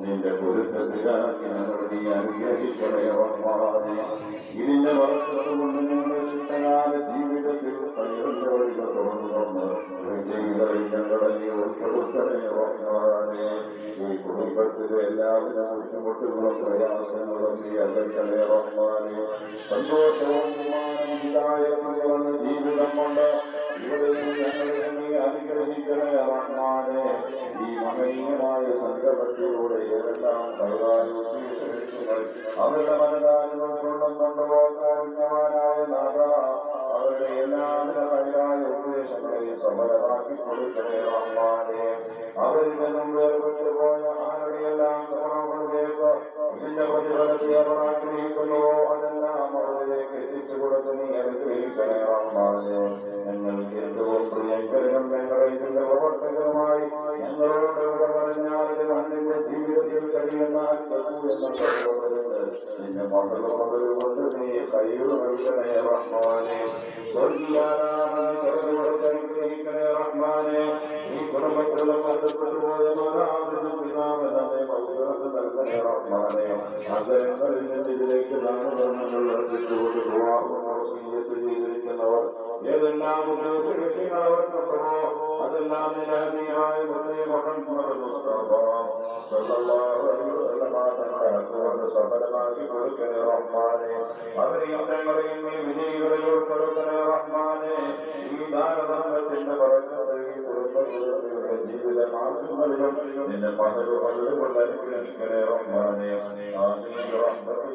നിന്റെ പൊരുത്തത്തിലാക്കി ഞങ്ങൾ നീ അനുഗ്രഹിക്കണേ റഹ്മാനെ ഇതിന്റെ വളർത്തുകൊണ്ട് ഞങ്ങൾ ശിഷ്ടകാല ജീവിതത്തിൽ സൈറിന്റെ വഴികൾ തുറന്നു ജീവിതത്തിൽ ഞങ്ങളെ നീ ഈ കുടുംബത്തിലെ എല്ലാവിധ ബുദ്ധിമുട്ടുകളും പ്രയാസങ്ങളും നീ അകറ്റണേ റഹ്മാനെ സന്തോഷവും ജീവിതം കൊണ്ട് ഇവിടെ ഞങ്ങളെ നീ അനുഗ്രഹിക്കണേ മഹനീയമായ സംഗമത്തിലൂടെ ഏതെല്ലാം ഉദ്ദേശിക്കുന്നത് അവരുടെ മനകാര്യങ്ങൾ കൊണ്ടുപോകാരുണ്യവാനായ കാരുണ്യവാനായ നാഥ അവരുടെ എല്ലാവിധ കൈകാര്യ ഉപദേശങ്ങളെയും സഫലമാക്കി കൊടുക്കണേ റഹ്മാനെ അവരിൽ നിന്നും വേർപെട്ടു പോയ ആരുടെയെല്ലാം കുറവുകളിലേക്ക് ഇതിന്റെ പ്രതിഫലത്തെ അവർ ആഗ്രഹിക്കുന്നുവോ? അതെല്ലാം അവരിലേക്ക് എത്തിച്ചു കൊടുത്ത് നീ അനുഗ്രഹിക്കണേ കയ്യിൽ നൽകണേ റഹ്മാനെ സ്വർഗീയാനാമനുഗ്രഹിക്കണേ റഹ്മാനെ ഈ കുടുംബത്തിലുള്ള ബന്ധപ്പെട്ടു പോയ മാതാവിനും പിതാവിനെ മൗലത്ത് നൽകണേ റഹ്മാനെ അകലങ്ങളിൽ നിന്ന് ഇതിലേക്ക് ദാനധർമ്മങ്ങൾ അർപ്പിച്ചുകൊണ്ട് ദുവാഹുമോസീയത്ത് ചെയ്തിരിക്കുന്നവർ ഏതെല്ലാം ഉദ്ദേശിക്കുന്ന അവർക്കുണ്ടോ അതെല്ലാം നിലനിയായ അതുകൊണ്ട് സഫലമാക്കി കൊടുക്കണേ റഹ്മാനെ അവരെയും ഞങ്ങളെയും നീ വിജയികളിൽ ഉൾപ്പെടുത്തണേ റഹ്മാനെ ഈ ദാനധർമ്മത്തിന്റെ പറക്കുന്നത് ഈ കുടുംബങ്ങളുടെ നിന്റെ പകൽ പകൽ കൊണ്ട് അനുഗ്രഹിക്കണേ റഹ്മാനെ. ആമീൻ. റഹ്മത്തിക്ക് യാ അർഹമർ റഹീം